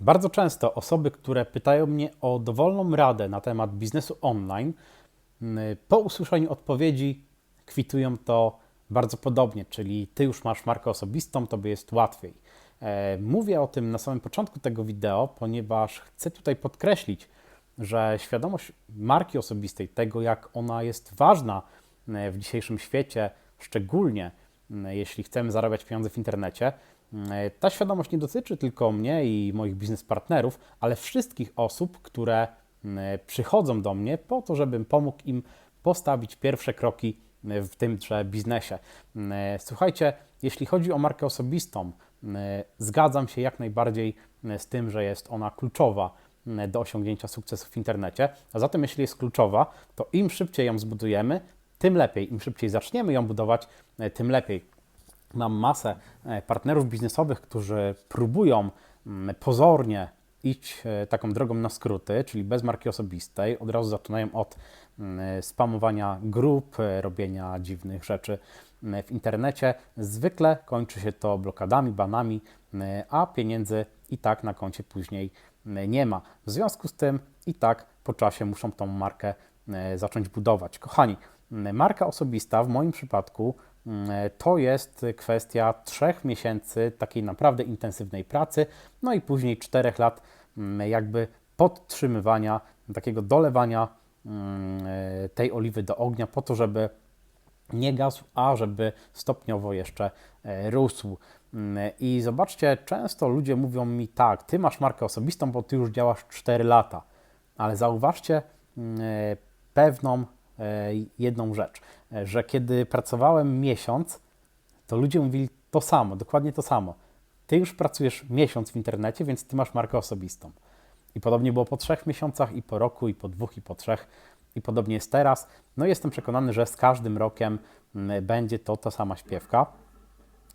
Bardzo często osoby, które pytają mnie o dowolną radę na temat biznesu online, mm, po usłyszeniu odpowiedzi kwitują to bardzo podobnie, czyli ty już masz markę osobistą, tobie jest łatwiej. E, Mówię o tym na samym początku tego wideo, ponieważ chcę tutaj podkreślić, że świadomość marki osobistej, tego jak ona jest ważna e, w dzisiejszym świecie, szczególnie m, jeśli chcemy zarabiać pieniądze w internecie, ta świadomość nie dotyczy tylko mnie i moich biznes partnerów, ale wszystkich osób, które m, przychodzą do mnie po to, żebym pomógł im postawić pierwsze kroki w tymże biznesie. Słuchajcie, jeśli chodzi o markę osobistą, zgadzam się jak najbardziej z tym, że jest ona kluczowa do osiągnięcia sukcesu w internecie. A zatem, jeśli jest kluczowa, to im szybciej ją zbudujemy, tym lepiej. Im szybciej zaczniemy ją budować, e, tym lepiej. Mam masę e, partnerów biznesowych, którzy próbują mm, pozornie iść e, taką drogą na skróty, czyli bez marki osobistej. Od razu zaczynają od mm, spamowania grup, e, robienia dziwnych rzeczy mm, w internecie. Zwykle kończy się to blokadami, banami, a pieniędzy i tak na koncie później nie ma. W związku z tym i tak po czasie muszą tą markę zacząć budować. Kochani, marka osobista w moim przypadku to jest kwestia trzech miesięcy takiej naprawdę intensywnej pracy, no i później czterech lat mm, jakby podtrzymywania, takiego dolewania mm, e, tej oliwy do ognia po to, żeby nie gasł, a żeby stopniowo jeszcze e, rósł. Mm, I zobaczcie, często ludzie mówią mi tak, ty masz markę osobistą, bo ty już działasz 4 lata, ale zauważcie mm, e, pewną e, jedną rzecz, e, że kiedy pracowałem miesiąc, to ludzie mówili to samo, dokładnie to samo. Ty już pracujesz miesiąc w internecie, więc ty masz markę osobistą. I podobnie było po trzech miesiącach, i po roku, i po dwóch, i po trzech. I podobnie jest teraz. No i jestem przekonany, że z każdym rokiem mm, będzie to ta sama śpiewka.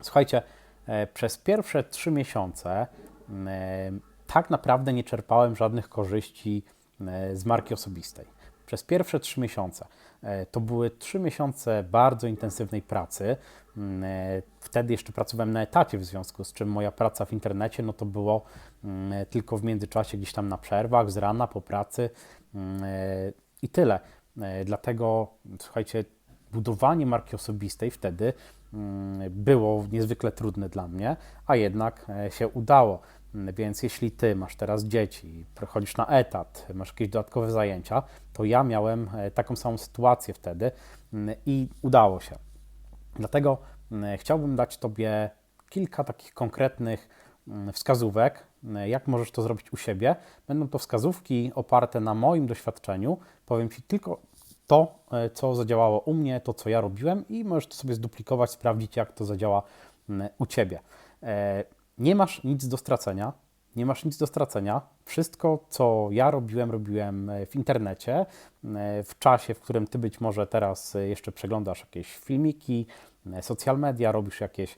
Słuchajcie, e, przez pierwsze trzy miesiące mm, tak naprawdę nie czerpałem żadnych korzyści e, z marki osobistej. Przez pierwsze trzy miesiące. E, To były trzy miesiące bardzo intensywnej pracy. Mm, e, Wtedy jeszcze pracowałem na etacie, w związku z czym moja praca w internecie no to było mm, tylko w międzyczasie, gdzieś tam na przerwach, z rana po pracy mm, e, i tyle. E, Dlatego, słuchajcie, budowanie marki osobistej wtedy było niezwykle trudne dla mnie, a jednak e, się udało. Mm, Więc jeśli ty masz teraz dzieci, chodzisz na etat, masz jakieś dodatkowe zajęcia, to ja miałem e, taką samą sytuację wtedy mm, i udało się. Dlatego mm, chciałbym dać Tobie kilka takich konkretnych wskazówek, jak możesz to zrobić u siebie. Będą to wskazówki oparte na moim doświadczeniu. Powiem Ci tylko to, e, co zadziałało u mnie, to, co ja robiłem, i możesz to sobie zduplikować, sprawdzić, jak to zadziała u Ciebie. Nie masz nic do stracenia. Nie masz nic do stracenia. Wszystko, co ja robiłem, robiłem e, w internecie, e, w czasie, w którym ty być może teraz e, jeszcze przeglądasz jakieś filmiki, social media, robisz jakieś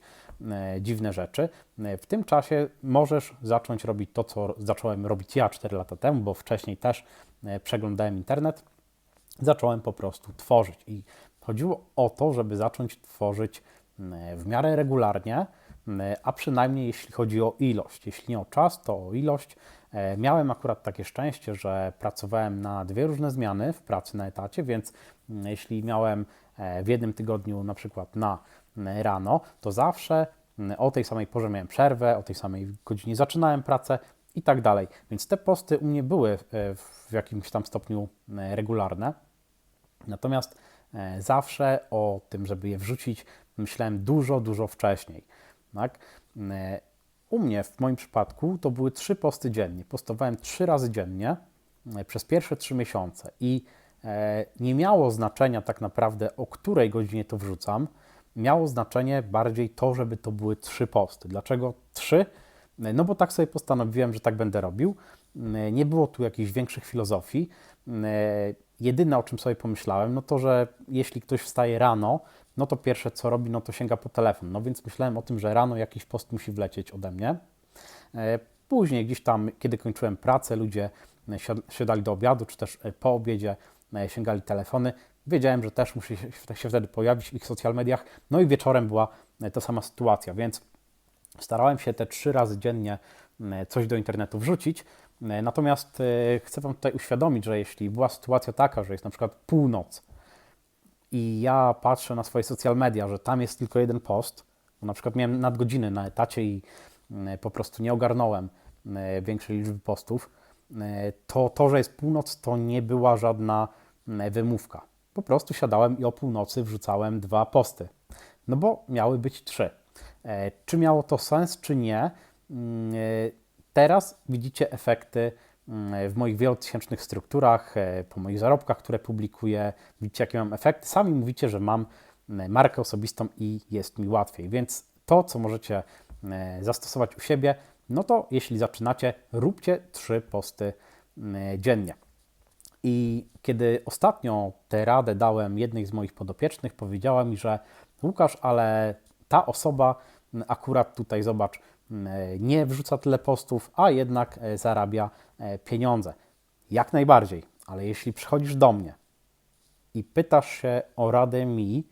dziwne rzeczy. W tym czasie możesz zacząć robić to, co zacząłem robić ja 4 lata temu, bo wcześniej też przeglądałem internet. Zacząłem po prostu tworzyć i chodziło o to, żeby zacząć tworzyć w miarę regularnie, a przynajmniej jeśli chodzi o ilość. Jeśli nie o czas, to o ilość. E, Miałem akurat takie szczęście, że pracowałem na dwie różne zmiany w pracy na etacie, więc m, jeśli miałem e, w jednym tygodniu na przykład na rano, to zawsze o tej samej porze miałem przerwę, o tej samej godzinie zaczynałem pracę i tak dalej. Więc te posty u mnie były e, w jakimś tam stopniu regularne. Natomiast zawsze o tym, żeby je wrzucić, myślałem dużo, dużo wcześniej. Tak? U mnie, w moim przypadku, to były trzy posty dziennie. Postowałem trzy razy dziennie e, przez pierwsze trzy miesiące i e, nie miało znaczenia tak naprawdę, o której godzinie to wrzucam. Miało znaczenie bardziej to, żeby to były trzy posty. Dlaczego trzy? No bo tak sobie postanowiłem, że tak będę robił. Nie było tu jakichś większych filozofii. Jedyne, o czym sobie pomyślałem, no to, że jeśli ktoś wstaje rano, no to pierwsze co robi, no to sięga po telefon. No więc myślałem o tym, że rano jakiś post musi wlecieć ode mnie. E, Później gdzieś tam, kiedy kończyłem pracę, ludzie e, siad- siadali do obiadu, czy też e, po obiedzie sięgali telefony. Wiedziałem, że też musi się wtedy pojawić w ich social mediach. No i wieczorem była ta sama sytuacja, więc starałem się te trzy razy dziennie coś do internetu wrzucić. Natomiast chcę Wam tutaj uświadomić, że jeśli była sytuacja taka, że jest na przykład północ i ja patrzę na swoje social media, że tam jest tylko jeden post, bo na przykład miałem nadgodziny na etacie i po prostu nie ogarnąłem większej liczby postów, to to, że jest północ, to nie była żadna wymówka. Po prostu siadałem i o północy wrzucałem dwa posty, no bo miały być trzy. E, czy miało to sens, czy nie? Mm, e, teraz widzicie efekty w moich wielotysięcznych strukturach, e, po moich zarobkach, które publikuję. Widzicie, jakie mam efekty. Sami mówicie, że mam mm, markę osobistą i jest mi łatwiej. Więc to, co możecie zastosować u siebie, no to jeśli zaczynacie, róbcie trzy posty dziennie. I kiedy ostatnio tę radę dałem jednej z moich podopiecznych, powiedziała mi, że Łukasz, ale ta osoba akurat tutaj, zobacz, nie wrzuca tyle postów, a jednak e, zarabia e, pieniądze. Jak najbardziej, ale jeśli przychodzisz do mnie i pytasz się o radę mi,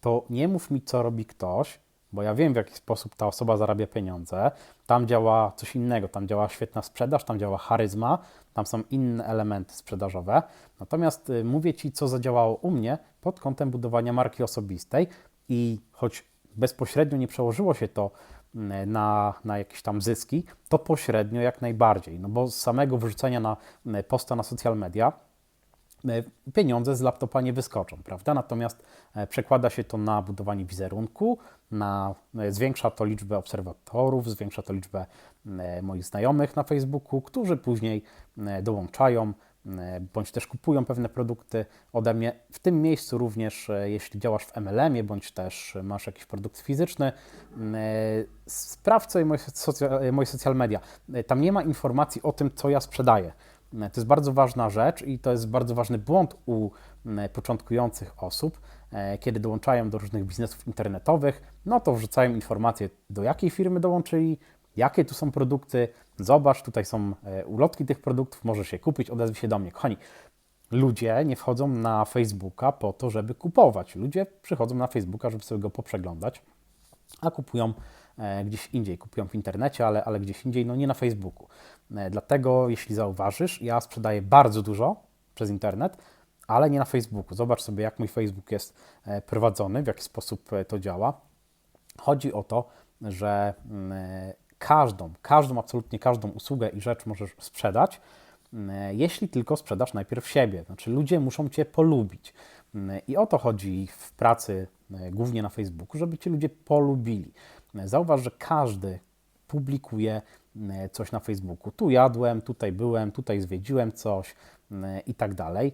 to nie mów mi, co robi ktoś, bo ja wiem, w jaki sposób ta osoba zarabia pieniądze. Tam działa coś innego, tam działa świetna sprzedaż, tam działa charyzma, tam są inne elementy sprzedażowe. Natomiast y, mówię Ci, co zadziałało u mnie pod kątem budowania marki osobistej i choć bezpośrednio nie przełożyło się to mm, na, na jakieś tam zyski, to pośrednio jak najbardziej, no bo z samego wyrzucenia na mm, posta na social media E, pieniądze z laptopa nie wyskoczą, prawda? Natomiast e, przekłada się to na budowanie wizerunku, na, e, zwiększa to liczbę obserwatorów, zwiększa to liczbę moich znajomych na Facebooku, którzy później dołączają bądź też kupują pewne produkty ode mnie. W tym miejscu również, jeśli działasz w MLM-ie, bądź też masz jakiś produkt fizyczny, sprawdź sobie moje, moje social media. Tam nie ma informacji o tym, co ja sprzedaję. To jest bardzo ważna rzecz i to jest bardzo ważny błąd u początkujących osób, e, kiedy dołączają do różnych biznesów internetowych, no to wrzucają informacje, do jakiej firmy dołączyli, jakie tu są produkty, zobacz, tutaj są e, ulotki tych produktów, możesz je kupić, odezwij się do mnie. Kochani, ludzie nie wchodzą na Facebooka po to, żeby kupować. Ludzie przychodzą na Facebooka, żeby sobie go poprzeglądać, a kupują E, gdzieś indziej, kupują w internecie, ale, ale gdzieś indziej, no nie na Facebooku. E, dlatego, jeśli zauważysz, ja sprzedaję bardzo dużo przez internet, ale nie na Facebooku. Zobacz sobie, jak mój Facebook jest prowadzony, w jaki sposób to działa. Chodzi o to, że mm, każdą, każdą, absolutnie każdą usługę i rzecz możesz sprzedać, mm, jeśli tylko sprzedasz najpierw siebie. Znaczy, ludzie muszą Cię polubić. Mm, I o to chodzi w pracy, głównie na Facebooku, żeby Cię ludzie polubili. Zauważ, że każdy publikuje e, coś na Facebooku. Tu jadłem, tutaj byłem, tutaj zwiedziłem coś e, i tak dalej.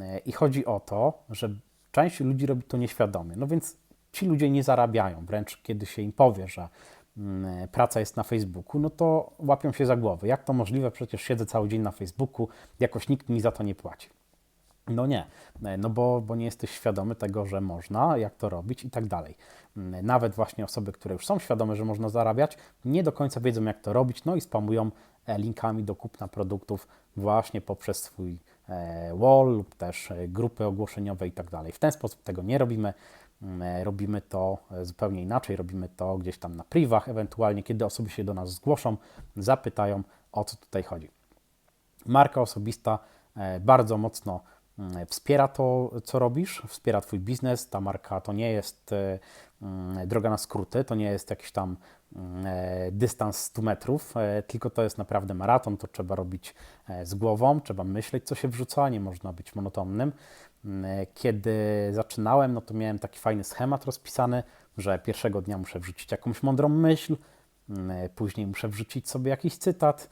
E, I chodzi o to, że część ludzi robi to nieświadomie. No więc ci ludzie nie zarabiają, wręcz kiedy się im powie, że praca jest na Facebooku, no to łapią się za głowy. Jak to możliwe? Przecież siedzę cały dzień na Facebooku, jakoś nikt mi za to nie płaci. No nie, no bo, bo nie jesteś świadomy tego, że można, jak to robić i tak dalej. Nawet właśnie osoby, które już są świadome, że można zarabiać, nie do końca wiedzą, jak to robić, no i spamują e, linkami do kupna produktów właśnie poprzez swój e, wall lub też e, grupy ogłoszeniowe i tak dalej. W ten sposób tego nie robimy. Robimy to zupełnie inaczej, robimy to gdzieś tam na privach, ewentualnie kiedy osoby się do nas zgłoszą, zapytają o co tutaj chodzi. Marka osobista bardzo mocno Mm, wspiera to, co robisz, wspiera Twój biznes. Ta marka to nie jest e, mm, droga na skróty, to nie jest jakiś tam mm, e, dystans 100 metrów, e, tylko to jest naprawdę maraton, to trzeba robić z głową, trzeba myśleć, co się wrzuca, nie można być monotonnym. Kiedy zaczynałem, no to miałem taki fajny schemat rozpisany, że pierwszego dnia muszę wrzucić jakąś mądrą myśl, później muszę wrzucić sobie jakiś cytat,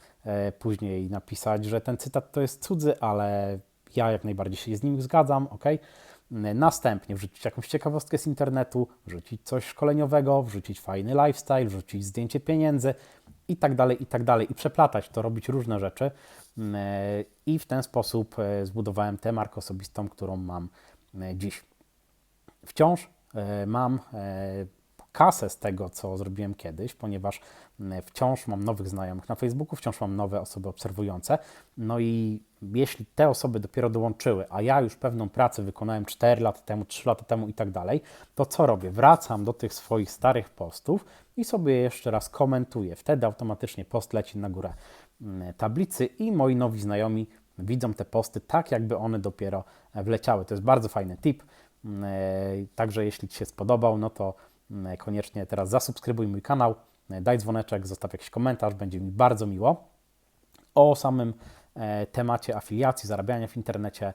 później napisać, że ten cytat to jest cudzy, ale ja jak najbardziej się z nim zgadzam, ok? Następnie wrzucić jakąś ciekawostkę z internetu, wrzucić coś szkoleniowego, wrzucić fajny lifestyle, wrzucić zdjęcie pieniędzy i tak dalej, i tak dalej. I przeplatać to, robić różne rzeczy. I w ten sposób e, zbudowałem tę markę osobistą, którą mam e, dziś. Wciąż e, mam kasę z tego, co zrobiłem kiedyś, ponieważ mm, wciąż mam nowych znajomych na Facebooku, wciąż mam nowe osoby obserwujące. No i jeśli te osoby dopiero dołączyły, a ja już pewną pracę wykonałem 4 lata temu, 3 lata temu i tak dalej, to co robię? Wracam do tych swoich starych postów i sobie jeszcze raz komentuję. Wtedy automatycznie post leci na górę mm, tablicy i moi nowi znajomi widzą te posty tak, jakby one dopiero wleciały. To jest bardzo fajny tip. Mm, e, Także jeśli Ci się spodobał, no to mm, koniecznie teraz zasubskrybuj mój kanał, e, daj dzwoneczek, zostaw jakiś komentarz, będzie mi bardzo miło. O samym e, temacie afiliacji, zarabiania w internecie,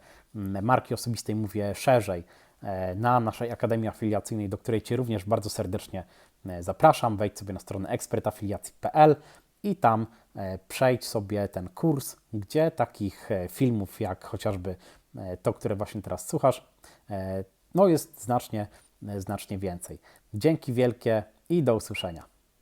marki osobistej mówię szerzej e, na naszej Akademii Afiliacyjnej, do której Cię również bardzo serdecznie e, zapraszam. Wejdź sobie na stronę ekspertafiliacji.pl i tam e, przejdź sobie ten kurs, gdzie takich e, filmów jak chociażby e, to, które właśnie teraz słuchasz, e, no jest znacznie, e, znacznie więcej. Dzięki wielkie i do usłyszenia.